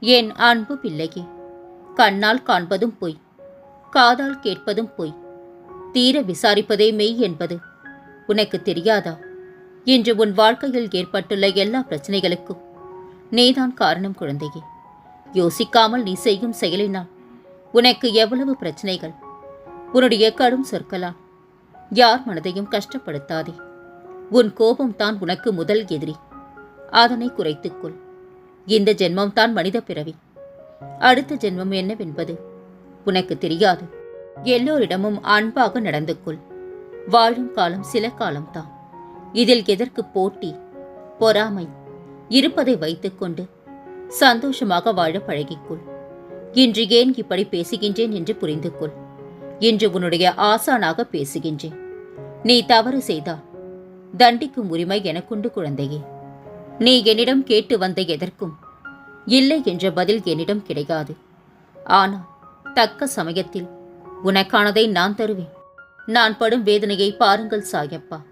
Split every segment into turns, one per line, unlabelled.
என் அன்பு பிள்ளையே? கண்ணால் காண்பதும் பொய் காதால் கேட்பதும் பொய். தீர விசாரிப்பதே மெய் என்பது. உனக்கு தெரியாதா? இன்று உன் வாழ்க்கையில் ஏற்பட்டுள்ள எல்லா பிரச்சனைகளுக்கும் நீதான் காரணம் குழந்தையே. யோசிக்காமல் நீ செய்யும் செயலினால் உனக்கு எவ்வளவு பிரச்சனைகள்? உன்னுடைய கடும் சொற்களால் யார் மனதையும் கஷ்டப்படுத்தாதே. உன் கோபம் தான் உனக்கு முதல் எதிரி. அதனை குறைத்துக்கொள் இந்த ஜென்மம் தான் மனித பிறவி. அடுத்த ஜென்மம் என்னவென்பது? உனக்கு தெரியாது. எல்லோரிடமும் அன்பாக நடந்து கொள். வாழும் காலம் சில காலம்தான். இதில் எதற்கு போட்டி? பொறாமை. இருப்பதை வைத்துக்கொண்டு சந்தோஷமாக வாழ பழகிக்கொள். இன்று ஏன் இப்படி பேசுகின்றேன் என்று புரிந்து கொள். இன்று உன்னுடைய ஆசானாக பேசுகின்றேன். நீ தவறு செய்தால் தண்டிக்கும் உரிமை எனக்குண்டு குழந்தையே. நீ என்னிடம் கேட்டு வந்த எதற்கும் இல்லை என்ற பதில் என்னிடம் கிடையாது. ஆனால் தக்க சமயத்தில் உனக்கானதை நான் தருவேன். நான் படும் வேதனையை பாருங்கள் சாயப்பா.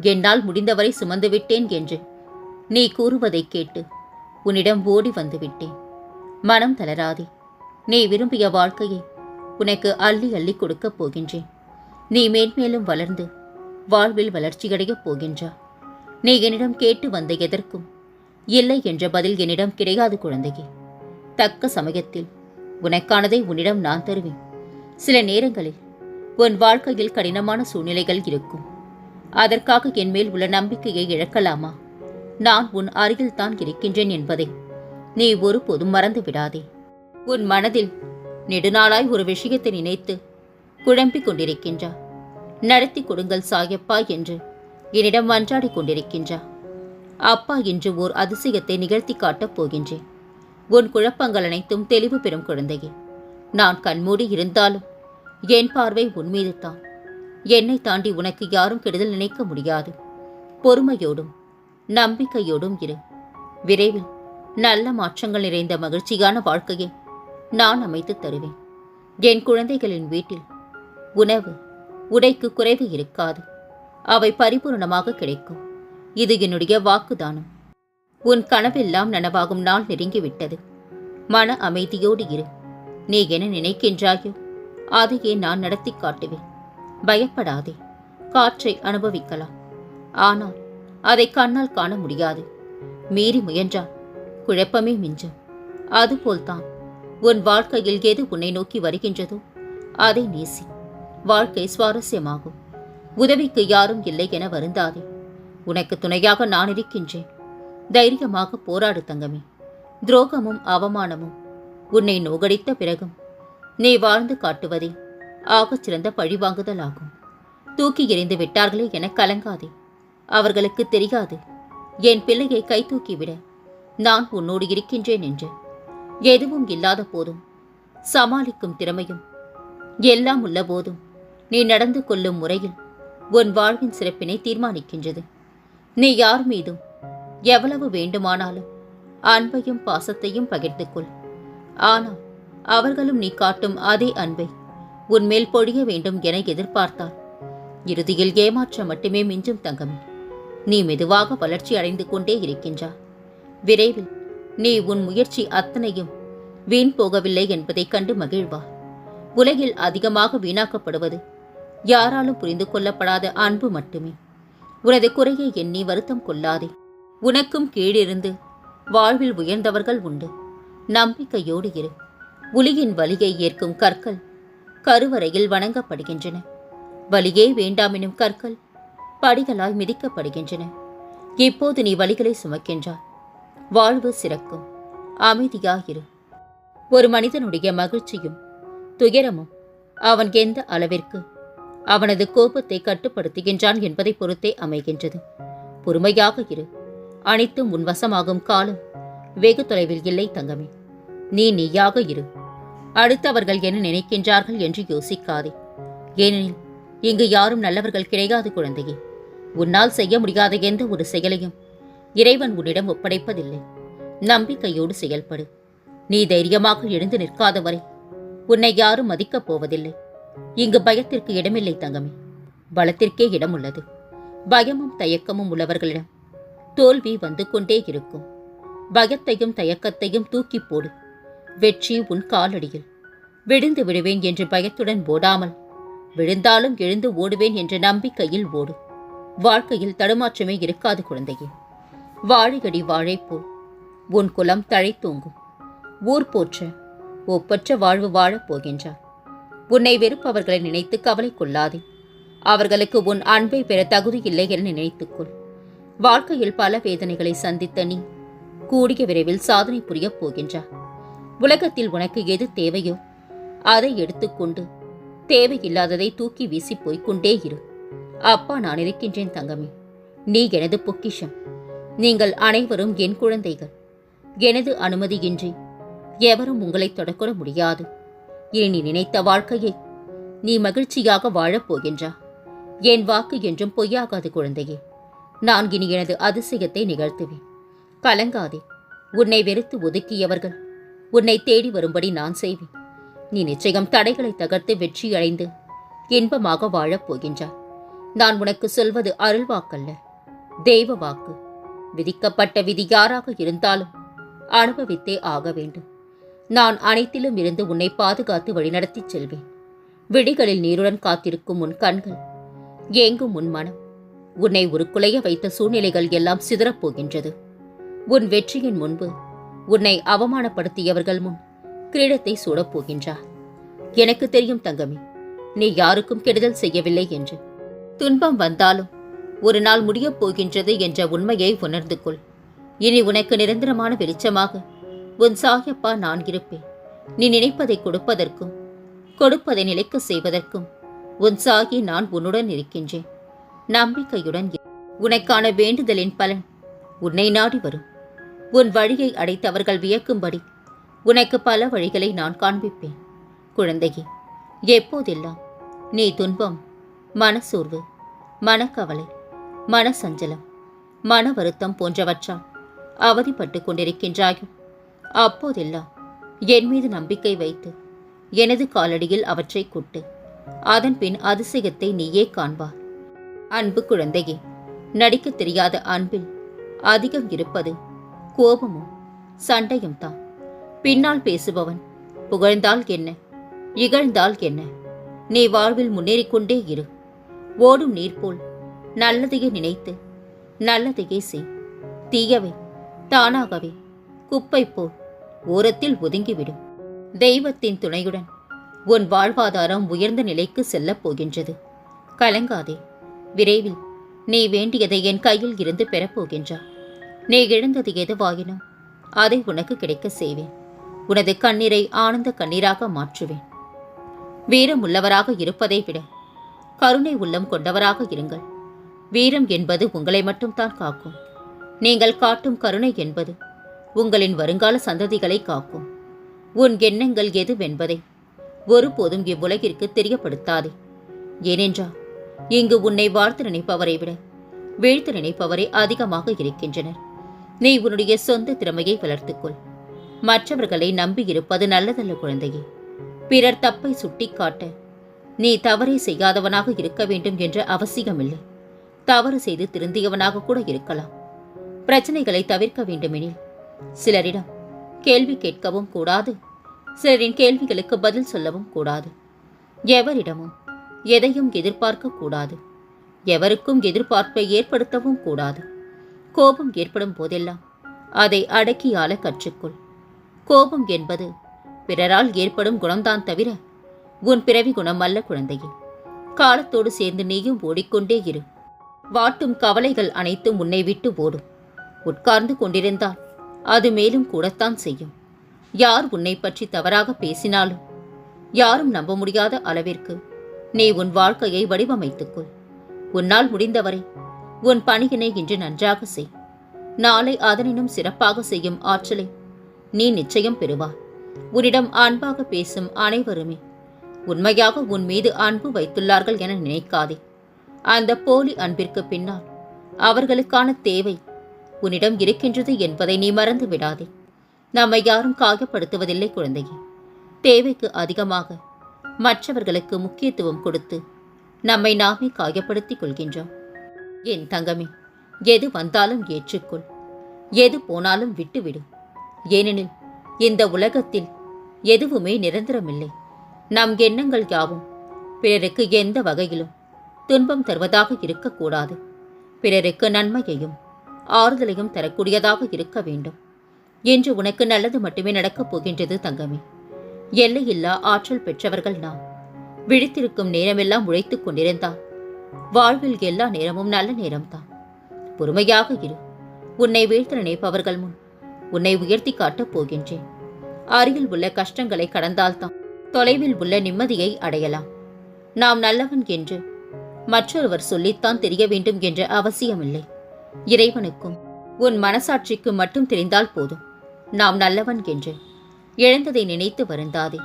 என்னால் முடிந்தவரை சுமந்து விட்டேன் என்று நீ கூறுவதை கேட்டு உன்னிடம் ஓடி வந்துவிட்டேன் மனம் தளராதே. நீ விரும்பிய வாழ்க்கையை உனக்கு அள்ளி அள்ளி கொடுக்கப் போகின்றேன். நீ மேன்மேலும் வளர்ந்து வாழ்வில் வளர்ச்சியடையப் போகின்றா. நீ என்னிடம் கேட்டு வந்த எதற்கும் இல்லை என்ற பதில் என்னிடம் கிடையாது குழந்தையே. தக்க சமயத்தில் உனக்கானதை உன்னிடம் நான் தருவேன். சில நேரங்களில் உன் வாழ்க்கையில் கடினமான சூழ்நிலைகள் இருக்கும். அதற்காக என் மேல் உள்ள நம்பிக்கையை இழக்கலாமா? நான் உன் அருகில் தான் இருக்கின்றேன் என்பதை நீ ஒருபோதும் மறந்து விடாதே. உன் மனதில் நெடுநாளாய் ஒரு விஷயத்தை நினைத்து குழம்பிக் கொண்டிருக்கின்றார் நடத்தி கொடுங்கள் சாயப்பா என்று என்னிடம் மன்றாடி கொண்டிருக்கின்றா. அப்பா இன்று ஓர் அதிசயத்தை நிகழ்த்தி காட்டப் போகின்றேன். உன் குழப்பங்கள் அனைத்தும் தெளிவு பெறும் குழந்தையே. நான் கண்மூடி இருந்தாலும் என் பார்வை உன் மீது தான். என்னை தாண்டி உனக்கு யாரும் கெடுதல் நினைக்க முடியாது. பொறுமையோடும் நம்பிக்கையோடும் இரு. விரைவில் நல்ல மாற்றங்கள் நிறைந்த மகிழ்ச்சியான வாழ்க்கையை நான் அமைத்து தருவேன். என் குழந்தைகளின் வீட்டில் உணவு உடைக்கு குறைவு இருக்காது. அவை பரிபூரணமாக கிடைக்கும். இது என்னுடைய வாக்குதானம். உன் கனவெல்லாம் நனவாகும் நாள் நெருங்கிவிட்டது. மன அமைதியோடு இரு. நீ என நினைக்கின்றாயோ அதையே நான் நடத்தி காட்டுவேன். பயப்படாதே. காற்றை அனுபவிக்கலாம். ஆனால் அதை கண்ணால் காண முடியாது. மீறி முயன்றால் குழப்பமே மிஞ்சும். அதுபோல்தான். உன் வாழ்க்கையில் எது உன்னை நோக்கி வருகின்றதோ அதை நேசி. வாழ்க்கை சுவாரஸ்யமாகும். உதவிக்கு யாரும் இல்லை என வருந்தாதே. உனக்கு துணையாக நான் இருக்கின்றேன். தைரியமாக போராடு தங்கமே. துரோகமும் அவமானமும் உன்னை நோகடித்த பிறகும் நீ வாழ்ந்து காட்டுவதே ஆகச் சிறந்த பழிவாங்குதல் ஆகும் தூக்கி எறிந்து விட்டார்களே என கலங்காதே. அவர்களுக்கு தெரியாது. என் பிள்ளையை கை தூக்கிவிட நான் உன்னோடு இருக்கின்றேன் என்று. எதுவும் இல்லாத போதும் சமாளிக்கும் திறமையும் எல்லாம் உள்ள போதும் நீ நடந்து கொள்ளும் முறையில் உன் வாழ்வின் சிறப்பினை தீர்மானிக்கின்றது. நீ யார் மீதும் எவ்வளவு வேண்டுமானாலும் அன்பையும் பாசத்தையும் பகிர்ந்து கொள் ஆனால் அவர்களும் நீ காட்டும் அதே அன்பை உன்மேல் பொழிய வேண்டும் என எதிர்பார்த்தால் இறுதியில் ஏமாற்றம் மட்டுமே மிஞ்சும் தங்கமே. நீ மெதுவாக வளர்ச்சி அடைந்து கொண்டே இருக்கின்றா விரைவில் நீ உன் முயற்சி அத்தனையும் வீண் போகவில்லை என்பதைக் கண்டு மகிழ்வார் உலகில் அதிகமாக வீணாக்கப்படுவது யாராலும் புரிந்து கொள்ளப்படாத அன்பு மட்டுமே. உனது குறையை எண்ணி வருத்தம் கொள்ளாதே. உனக்கும் கீழிருந்து வாழ்வில் உயர்ந்தவர்கள் உண்டு. நம்பிக்கையோடு இரு. உலியின் வலியை ஏற்கும் கற்கள் கருவறையில் வணங்கப்படுகின்றன. வலியே வேண்டாமெனும் கற்கள் படிகளாய் மிதிக்கப்படுகின்றன. இப்போது நீ வலிகளை சுமக்கின்றாய். வாழ்வு சிறக்கும். அமைதியாயிரு ஒரு மனிதனுடைய மகிழ்ச்சியும் துயரமும் அவன் எந்த அளவிற்கு அவனது கோபத்தை கட்டுப்படுத்துகின்றான் என்பதை பொறுத்தே அமைகின்றது. பொறுமையாக இரு. அனைத்தும் உன் வசமாகும் காலம். வெகு தொலைவில் இல்லை தங்கமே. நீ நீயாக இரு. அடுத்தவர்கள் என்ன நினைக்கின்றார்கள் என்று யோசிக்காதே. ஏனெனில் இங்கு யாரும் நல்லவர்கள் கிடையாது குழந்தையே. உன்னால் செய்ய முடியாத எந்த ஒரு செயலையும் இறைவன் உன்னிடம் ஒப்படைப்பதில்லை. நம்பிக்கையோடு செயல்படு. நீ தைரியமாக எழுந்து நிற்காத வரை உன்னை யாரும் மதிக்கப் போவதில்லை. இங்கு பயத்திற்கு இடமில்லை தங்கமே. பலத்திற்கே இடம் உள்ளது பயமும் தயக்கமும் உள்ளவர்களிடம் தோல்வி வந்து கொண்டே இருக்கும். பயத்தையும் தயக்கத்தையும் தூக்கி போடு. வெற்றி உன் காலடியில். விழுந்து விடுவேன் என்று பயத்துடன் ஓடாமல். விழுந்தாலும் எழுந்து ஓடுவேன் என்ற நம்பிக்கையில் ஓடு. வாழ்க்கையில் தடுமாற்றமே இருக்காது குழந்தையே. வாழையடி வாழைப்போல் உன் குலம் தழைத்தூங்கும். ஊர் போற்ற. ஒப்பற்ற வாழ்வு வாழப் போகின்றார் உன்னை வெறுப்பவர்களை நினைத்து கவலை கொள்ளாதே. அவர்களுக்கு உன் அன்பை பெற தகுதியில்லை என நினைத்துக்கொள் வாழ்க்கையில் பல வேதனைகளை சந்தித்த நீ கூடிய விரைவில் சாதனை புரியப் போகின்றார் உலகத்தில் உனக்கு எது தேவையோ அதை எடுத்துக்கொண்டு தேவையில்லாததை தூக்கி வீசி போய்கொண்டே இரு. அப்பா நான் இருக்கின்றேன் தங்கமே. நீ எனது பொக்கிஷம். நீங்கள் அனைவரும் என் குழந்தைகள். எனது அனுமதியின்றி எவரும் உங்களை தொடக்கூட முடியாது. இனி நினைத்த வாழ்க்கையை நீ மகிழ்ச்சியாக வாழப் போகின்றா. என் வாக்கு என்றும் பொய்யாகாது குழந்தையே. நான் இனி எனது அதிசயத்தை நிகழ்த்துவேன். கலங்காதே. உன்னை வெறுத்து ஒதுக்கியவர்கள் உன்னை தேடி வரும்படி நான் செய்வேன். நீ நிச்சயம் தடைகளை தகர்த்து வெற்றி அடைந்து இன்பமாக வாழப் போகின்றாய் நான் உனக்கு சொல்வது அருள்வாக்கல்ல. தெய்வ வாக்கு. விதிக்கப்பட்ட விதி யாராக இருந்தாலும் அனுபவித்தே ஆக வேண்டும். நான் அனைத்திலும் இருந்து உன்னை பாதுகாத்து வழிநடத்திச் செல்வேன். விழிகளில் நீருடன் காத்திருக்கும் உன் கண்கள் ஏங்கும் உன் மனம் உன்னை ஒரு குலைய வைத்த சூழ்நிலைகள் எல்லாம் சிதறப் போகின்றது உன் வெற்றியின் முன்பு உன்னை அவமானப்படுத்தியவர்கள் முன் கிரீடத்தை சூடப் போகின்றார் எனக்கு தெரியும் தங்கமே நீ யாருக்கும் கெடுதல் செய்யவில்லை என்று. துன்பம் வந்தாலும் ஒரு நாள் முடியப் போகின்றது என்ற உண்மையை உணர்ந்து கொள். இனி உனக்கு நிரந்தரமான வெளிச்சமாக உன் சாயப்பா நான் இருப்பேன். நீ நினைப்பதை கொடுப்பதற்கும் கொடுப்பதை நிலைக்க செய்வதற்கும் உன் சாகி நான் உன்னுடன் இருக்கின்றேன். நம்பிக்கையுடன் உனக்கான வேண்டுதலின் பலன் உன்னை நாடி வரும். உன் வழியை அடைத்தவர்கள் வியக்கும்படி உனக்கு பல வழிகளை நான் காண்பிப்பேன். குழந்தையே எப்போதெல்லாம் நீ துன்பம் மனசோர்வு மனக்கவலை மனசஞ்சலம் மன வருத்தம் போன்றவற்றால் அவதிப்பட்டு கொண்டிருக்கின்றாயோ? அப்போதெல்லாம் என் மீது நம்பிக்கை வைத்து எனது காலடியில் அவற்றை கொட்டு. அதன் பின் அதிசயத்தை நீயே காண்பார். அன்பு குழந்தையே நடிக்கத் தெரியாத அன்பில் அதிகம் இருப்பது கோபமும் சண்டையும் தான். பின்னால் பேசுபவன் புகழ்ந்தால் என்ன இகழ்ந்தால் என்ன? நீ வாழ்வில் முன்னேறிக் கொண்டே இரு. ஓடும் நீர் போல் நல்லதையே நினைத்து நல்லதையே செய். தீயவை தானாகவே குப்பை போல் ஓரத்தில் ஒதுங்கிவிடும். தெய்வத்தின் துணையுடன் உன் வாழ்வாதாரம் உயர்ந்த நிலைக்கு செல்லப் போகின்றது. கலங்காதே. விரைவில் நீ வேண்டியதை என் கையில் இருந்து பெறப்போகின்றா நீ இழந்தது எதுவாயினும் அதை உனக்கு கிடைக்க செய்வேன். உனது கண்ணீரை ஆனந்த கண்ணீராக மாற்றுவேன். வீரம் உள்ளவராக இருப்பதை விட கருணை உள்ளம் கொண்டவராக இருங்கள். வீரம் என்பது உங்களை மட்டும்தான் காக்கும். நீங்கள் காட்டும் கருணை என்பது உங்களின் வருங்கால சந்ததிகளை காக்கும். உன் எண்ணங்கள் எதுவென்பதை ஒருபோதும் இவ்வுலகிற்கு தெரியப்படுத்தாதே. ஏனென்றால் இங்கு உன்னை வாழ்த்து நினைப்பவரை விட வீழ்த்து நினைப்பவரே அதிகமாக இருக்கின்றனர். நீ உன்னுடைய சொந்த திறமையை வளர்த்துக்கொள். மற்றவர்களை நம்பியிருப்பது நல்லதல்ல குழந்தையே. பிறர் தப்பை சுட்டிக்காட்ட நீ தவறை செய்யாதவனாக இருக்க வேண்டும் என்ற அவசியமில்லை. தவறு செய்து திருந்தியவனாக கூட இருக்கலாம். பிரச்சனைகளை தவிர்க்க வேண்டுமெனில் சிலரிடம் கேள்வி கேட்கவும் கூடாது. சிலரின் கேள்விகளுக்கு பதில் சொல்லவும் கூடாது. எவரிடமும் எதையும் எதிர்பார்க்க கூடாது. எவருக்கும் எதிர்பார்ப்பை ஏற்படுத்தவும் கூடாது. கோபம் ஏற்படும் போதெல்லாம் அதை அடக்கியாள கற்றுக்கொள். கோபம் என்பது பிறரால் ஏற்படும் குணம்தான் தவிர உன் பிறவி குணம் அல்ல குழந்தையே. காலத்தோடு சேர்ந்து நீயும் ஓடிக்கொண்டே இரு. வாட்டும் கவலைகள் அனைத்தும் உன்னை விட்டு ஓடும். உட்கார்ந்து கொண்டிருந்தால் அது மேலும் கூடத்தான் செய்யும். யார் உன்னை பற்றி தவறாக பேசினாலும் யாரும் நம்ப முடியாத அளவிற்கு நீ உன் வாழ்க்கையை வடிவமைத்துக்கொள். உன்னால் முடிந்தவரை உன் பணியினை இன்று நன்றாக செய். நாளை அதனினும் சிறப்பாக செய்யும் ஆற்றலை நீ நிச்சயம் பெறுவாய் உன்னிடம் அன்பாக பேசும் அனைவருமே உண்மையாக உன் மீது அன்பு வைத்துள்ளார்கள் என நினைக்காதே. அந்த போலி அன்பிற்கு பின்னால் அவர்களுக்கான தேவை உன்னிடம் இருக்கின்றது என்பதை நீ மறந்து விடாதே. நம்மை யாரும் காயப்படுத்துவதில்லை குழந்தையே. தேவைக்கு அதிகமாக மற்றவர்களுக்கு முக்கியத்துவம் கொடுத்து நம்மை நாமே காயப்படுத்திக் கொள்கின்றோம். என் தங்கமே எது வந்தாலும் ஏற்றுக்கொள். எது போனாலும் விட்டுவிடு. ஏனெனில் இந்த உலகத்தில் எதுவுமே நிரந்தரமில்லை. நம் எண்ணங்கள் யாவும் பிறருக்கு எந்த வகையிலும் துன்பம் தருவதாக இருக்கக்கூடாது. பிறருக்கு நன்மையையும் ஆறுதலையும் தரக்கூடியதாக இருக்க வேண்டும். என்று உனக்கு நல்லது மட்டுமே நடக்கப் போகின்றது தங்கமே. எல்லையில்லா ஆற்றல் பெற்றவர்கள் நாம் விழித்திருக்கும் நேரமெல்லாம் உழைத்துக் கொண்டிருந்தால் வாழ்வில் எல்லா நேரமும் நல்ல நேரம்தான். பொறுமையாக இரு. உன்னை வீழ்த்த நினைப்பவர்கள் முன் உன்னை உயர்த்தி காட்டப் போகின்றேன். அருகில் உள்ள கஷ்டங்களை கடந்தால்தான் தொலைவில் உள்ள நிம்மதியை அடையலாம். நாம் நல்லவன் என்று மற்றொருவர் சொல்லித்தான் தெரிய வேண்டும் என்ற அவசியமில்லை. இறைவனுக்கும் உன் மனசாட்சிக்கு மட்டும் தெரிந்தால் போதும். நாம் நல்லவன் என்று இழந்ததை நினைத்து வருந்தாதே.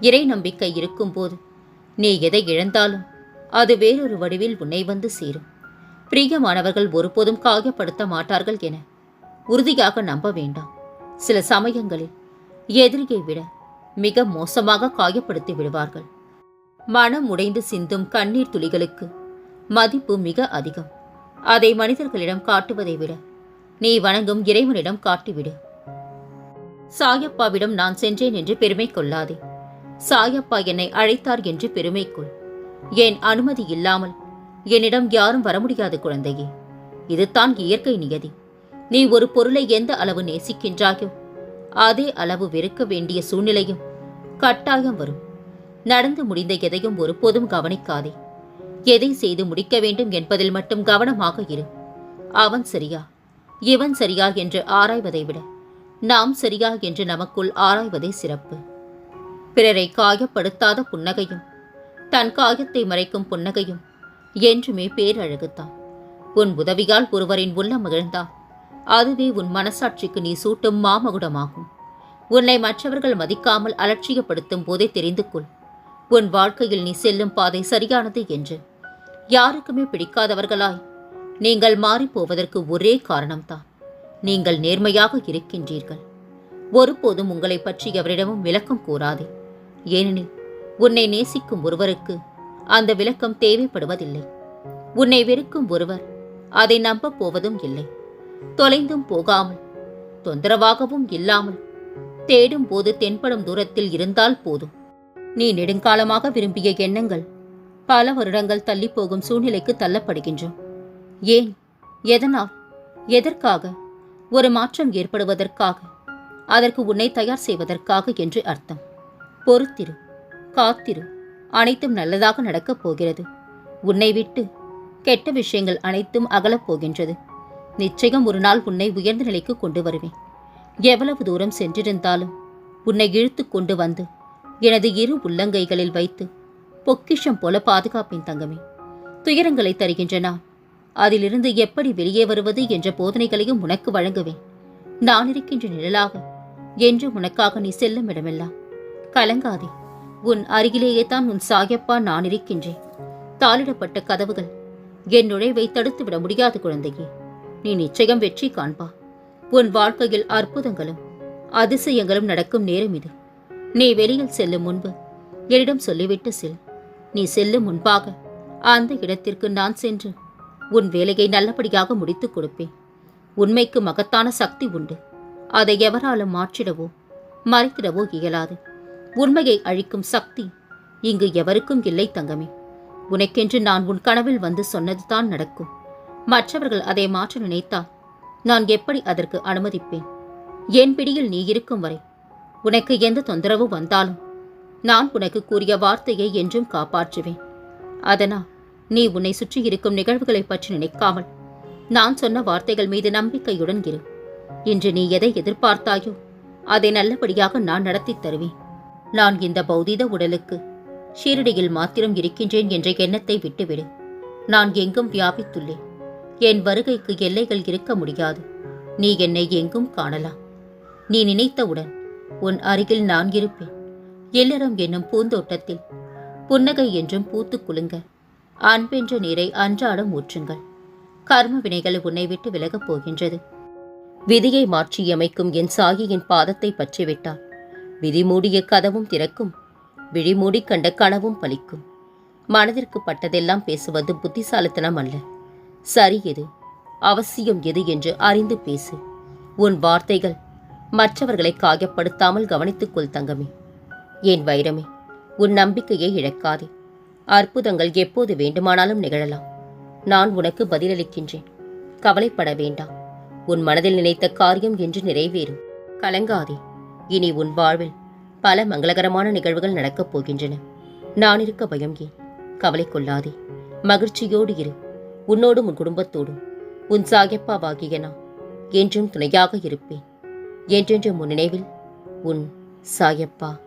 இறை நம்பிக்கை இருக்கும்போது நீ எதை இழந்தாலும் அது வேறொரு வடிவில் உன்னை வந்து சேரும். பிரியமானவர்கள் ஒருபோதும் காயப்படுத்த மாட்டார்கள் என உறுதியாக நம்ப வேண்டாம். சில சமயங்களில் எதிரியை விட மிக மோசமாக காயப்படுத்தி விடுவார்கள். மனம் உடைந்து சிந்தும் கண்ணீர் துளிகளுக்கு மதிப்பு மிக அதிகம். அதை மனிதர்களிடம் காட்டுவதை விட நீ வணங்கும் இறைவனிடம் காட்டிவிடு. சாயப்பாவிடம் நான் சென்றேன் என்று பெருமை கொள்ளாதே. சாயப்பா என்னை அழைத்தார் என்று பெருமை கொள் என் அனுமதி இல்லாமல் என்னிடம் யாரும் வர முடியாது குழந்தையே. இதுதான் இயற்கை நியதி. நீ ஒரு பொருளை எந்த அளவு நேசிக்கின்றாயோ அதே அளவு வெறுக்க வேண்டிய சூழ்நிலையும் கட்டாயம் வரும். நடந்து முடிந்த எதையும் ஒரு பொதும் கவனிக்காதே. எதை செய்து முடிக்க வேண்டும் என்பதில் மட்டும் கவனமாக இரு. அவன் சரியா? இவன் சரியா என்று ஆராய்வதை விட நாம் சரியா என்று நமக்குள் ஆராய்வதே சிறப்பு. பிறரை காயப்படுத்தாத புன்னகையும் தன் காயத்தை மறைக்கும் புன்னகையும் என்றுமே பேரழகுத்தான். உன் உதவியால் ஒருவரின் உள்ளம் மகிழ்ந்தால் அதுவே உன் மனசாட்சிக்கு நீ சூட்டும் மாமகுடமாகும். உன்னை மற்றவர்கள் மதிக்காமல் அலட்சியப்படுத்தும் போதே தெரிந்து கொள். உன் வாழ்க்கையில் நீ செல்லும் பாதை சரியானது என்று. யாருக்குமே பிடிக்காதவர்களாய். நீங்கள் மாறிப்போவதற்கு ஒரே காரணம்தான். நீங்கள் நேர்மையாக இருக்கின்றீர்கள். ஒருபோதும் உங்களை பற்றி எவரிடமும் விளக்கம் கூறாதே. ஏனெனில் உன்னை நேசிக்கும் ஒருவருக்கு அந்த விளக்கம் தேவைப்படுவதில்லை. உன்னை வெறுக்கும் ஒருவர் அதை நம்பப் போவதும் இல்லை. தொலைந்தும் போகாமல் தொந்தரவாகவும் இல்லாமல் தேடும் போது தென்படும் தூரத்தில் இருந்தால் போதும். நீ நெடுங்காலமாக விரும்பிய எண்ணங்கள் பல வருடங்கள் தள்ளி போகும் சூழ்நிலைக்கு தள்ளப்படுகின்றோம். ஏன்? எதனால்? எதற்காக? ஒரு மாற்றம் ஏற்படுவதற்காக அதற்கு உன்னை தயார் செய்வதற்காக என்று அர்த்தம். பொறுத்திரு காத்திரு அனைத்தும் நல்லதாக நடக்கப் போகிறது. உன்னை விட்டு கெட்ட விஷயங்கள் அனைத்தும் அகலப் போகின்றது. நிச்சயம் ஒரு நாள் உன்னை உயர்ந்த நிலைக்கு கொண்டு வருவேன். எவ்வளவு தூரம் சென்றிருந்தாலும் உன்னை இழுத்து கொண்டு வந்து எனது இரு உள்ளங்கைகளில் வைத்து பொக்கிஷம் போல பாதுகாப்பேன் தங்கமே. துயரங்களை தருகின்ற நான் அதிலிருந்து எப்படி வெளியே வருவது என்ற போதனைகளையும் உனக்கு வழங்குவேன். நான் இருக்கின்ற நிழலாக என்று உனக்காக நீ செல்லும் இடமெல்லாம். கலங்காதே. உன் அருகிலேயே தான் உன் சாயப்பா நான் இருக்கின்றேன். தாளிடப்பட்ட கதவுகள் என் நுழைவை தடுத்துவிட முடியாது குழந்தையே. நீ நிச்சயம் வெற்றி காண்பா. உன் வாழ்க்கையில் அற்புதங்களும் அதிசயங்களும் நடக்கும் நேரம் இது. நீ வெளியில் செல்லும் முன்பு என்னிடம் சொல்லிவிட்டு செல். நீ செல்லும் முன்பாக. அந்த இடத்திற்கு நான் சென்று உன் வேலையை நல்லபடியாக முடித்துக் கொடுப்பேன். உண்மைக்கு மகத்தான சக்தி உண்டு. அதை எவராலும் மாற்றிடவோ மறைத்திடவோ இயலாது. உண்மையை அழிக்கும் சக்தி இங்கு எவருக்கும் இல்லை தங்கமே. உனக்கென்று நான் உன் கனவில் வந்து சொன்னதுதான் நடக்கும். மற்றவர்கள் அதை மாற்ற நினைத்தால் நான் எப்படி அதற்கு அனுமதிப்பேன்? என் பிடியில் நீ இருக்கும் வரை உனக்கு எந்த தொந்தரவு வந்தாலும் நான் உனக்கு கூறிய வார்த்தையை என்றும் காப்பாற்றுவேன். அதனால் நீ உன்னை சுற்றி இருக்கும் நிகழ்வுகளை பற்றி நினைக்காமல் நான் சொன்ன வார்த்தைகள் மீது நம்பிக்கையுடன் இரு. இன்று நீ எதை எதிர்பார்த்தாயோ அதை நல்லபடியாக நான் நடத்தித் தருவேன். நான் இந்த பௌதீத உடலுக்கு ஷீரடியில் மாத்திரம் இருக்கின்றேன் என்ற எண்ணத்தை விட்டுவிடு. நான் எங்கும் வியாபித்துள்ளேன். என் வருகைக்கு எல்லைகள் இருக்க முடியாது. நீ என்னை எங்கும் காணலாம். நீ நினைத்தவுடன் உன் அருகில் நான் இருப்பேன். இல்லறம் என்னும் பூந்தோட்டத்தில் புன்னகை என்றும் பூத்து குலுங்க அன்பென்ற நீரை அன்றாடம் ஊற்றுங்கள். கர்ம வினைகள் உன்னை விட்டு விலகப் போகின்றது. விதியை மாற்றியமைக்கும் என் சாகியின் பாதத்தை பற்றிவிட்டால் விதி மூடிய கதவும் திறக்கும் விழிமூடி கண்ட கனவும் பலிக்கும். மனதிற்கு பட்டதெல்லாம் பேசுவது புத்திசாலித்தனம் அல்ல. சரி எது? அவசியம் எது என்று அறிந்து பேசு. உன் வார்த்தைகள் மற்றவர்களை காயப்படுத்தாமல் கவனித்துக்கொள் தங்கமே. என் வைரமே உன் நம்பிக்கையை இழக்காதே. அற்புதங்கள் எப்போது வேண்டுமானாலும் நிகழலாம். நான் உனக்கு பதிலளிக்கின்றேன். கவலைப்பட வேண்டாம். உன் மனதில் நினைத்த காரியம் என்று நிறைவேறும். கலங்காதே. இனி உன் வாழ்வில் பல மங்களகரமான நிகழ்வுகள் நடக்கப் போகின்றன. நான் இருக்க பயம் ஏன்? கவலை கொள்ளாதே. மகிழ்ச்சியோடு இரு. உன்னோடும் உன் குடும்பத்தோடும். உன் சாயப்பாவாகிய நான் என்றும் துணையாக இருப்பேன். என்றென்றும் உன் நினைவில் உன் சாயப்பா.